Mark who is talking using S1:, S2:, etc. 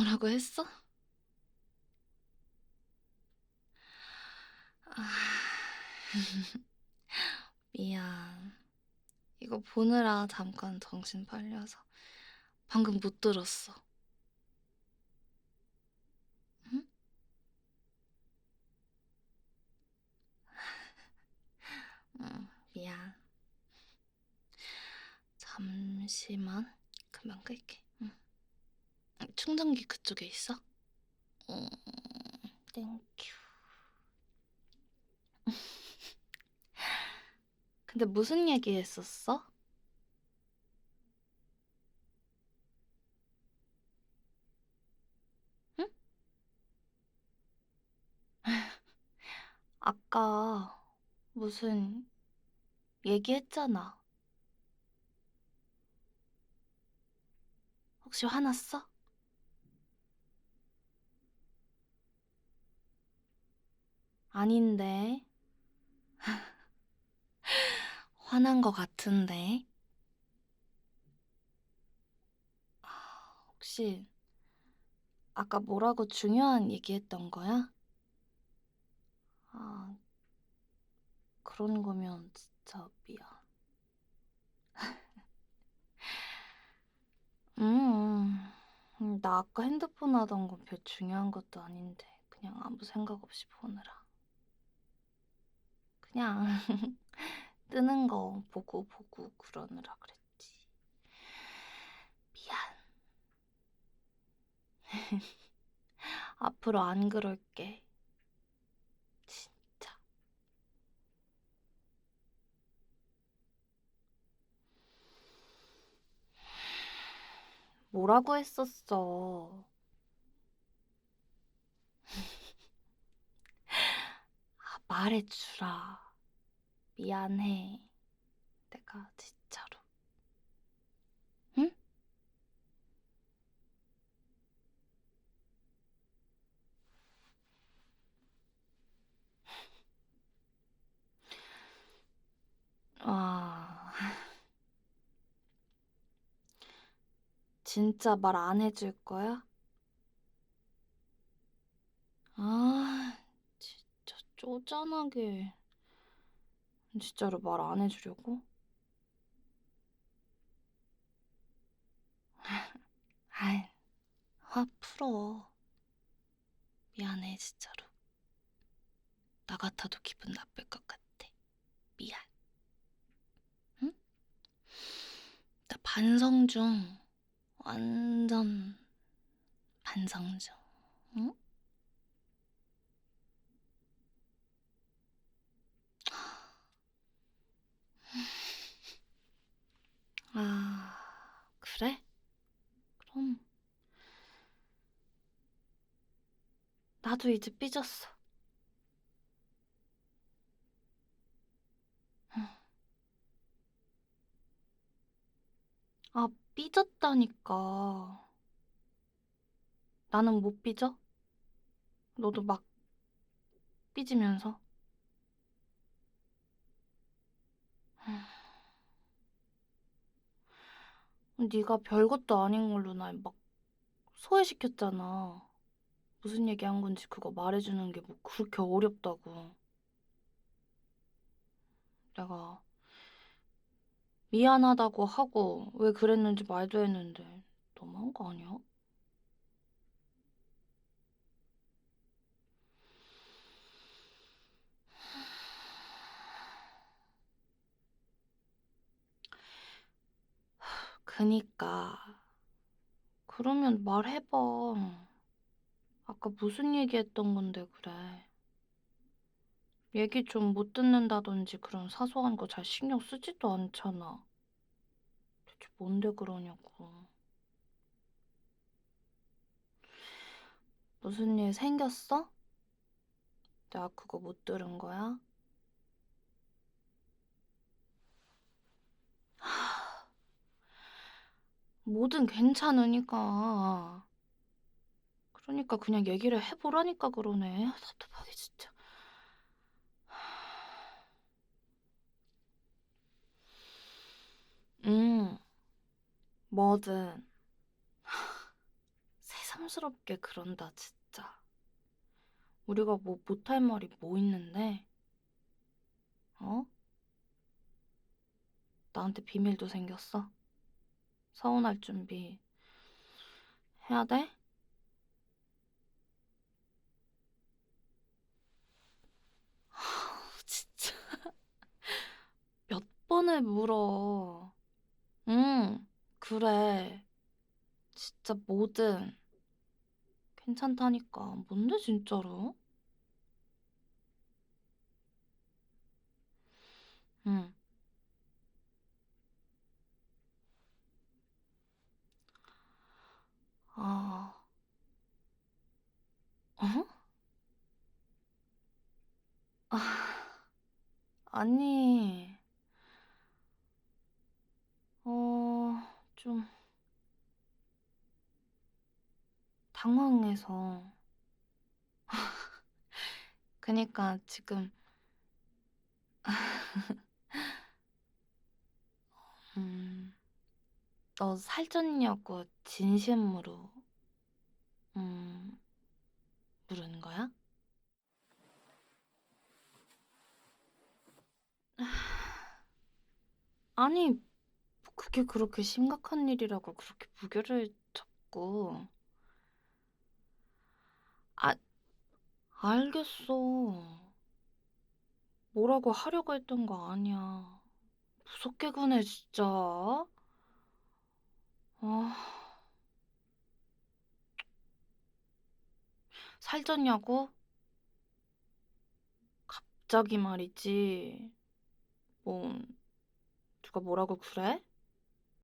S1: 뭐라고 했어? 아, 미안. 이거 보느라 잠깐 정신 팔려서 방금 못 들었어. 응? 응, 미안. 잠시만. 금방 끌게. 응. 충전기 그쪽에 있어? 음, 땡큐. 근데 무슨 얘기 했었어? 응? 아까 무슨 얘기했잖아. 혹시 화났어? 아닌데. 화난 거 같은데. 아, 혹시 아까 뭐라고 중요한 얘기했던 거야? 아, 그런 거면 진짜 미안. 음, 음, 나 아까 핸드폰 하던 건별 중요한 것도 아닌데 그냥 아무 생각 없이 보느라. 그냥 뜨는 거 보고 보고 그러느라 그랬지. 미안. 앞으로 안 그럴게. 진짜. 뭐라고 했었어? 아, 말해주라. 미안해. 내가 진짜로. 응? 아, 진짜 말 안 해줄 거야? 아, 진짜 쪼잔하게. 진짜로 말 안 해주려고? 아이, 화 풀어. 미안해, 진짜로. 나 같아도 기분 나쁠 것 같아. 미안. 응? 나 반성 중. 완전 반성 중. 응? 아, 그래? 그럼. 나도 이제 삐졌어. 응. 아, 삐졌다니까. 나는 못 삐져? 너도 막 삐지면서. 네가 별것도 아닌 걸로 날 막 소외시켰잖아. 무슨 얘기 한 건지 그거 말해주는 게 뭐 그렇게 어렵다고. 내가 미안하다고 하고 왜 그랬는지 말도 했는데 너무한 거 아니야? 그니까 그러면 말해봐. 아까 무슨 얘기했던 건데 그래. 얘기 좀 못 듣는다든지 그런 사소한 거 잘 신경 쓰지도 않잖아. 대체 뭔데 그러냐고. 무슨 일 생겼어? 내가 그거 못 들은 거야? 하, 뭐든 괜찮으니까. 그러니까 그냥 얘기를 해보라니까 그러네. 아, 답답하게 진짜. 음, 뭐든. 세상 탐스럽게 그런다, 진짜. 우리가 뭐 못할 말이 뭐 있는데? 어? 나한테 비밀도 생겼어? 서운할 준비 해야 돼? 진짜. 몇 물어. 응, 그래. 진짜 뭐든. 괜찮다니까. 뭔데, 진짜로? 응. 아, 어? 아, 아니, 어, 좀, 당황해서. 그니까 지금, 음, 너 살쪘냐고 진심으로, 음, 물은 거야? 아니, 뭐 그게 그렇게 심각한 일이라고 그렇게 무게를 잡고. 아, 알겠어. 뭐라고 하려고 했던 거 아니야. 무섭게 구네, 진짜. 아, 살쪘냐고? 갑자기 말이지. 뭐, 누가 뭐라고 그래?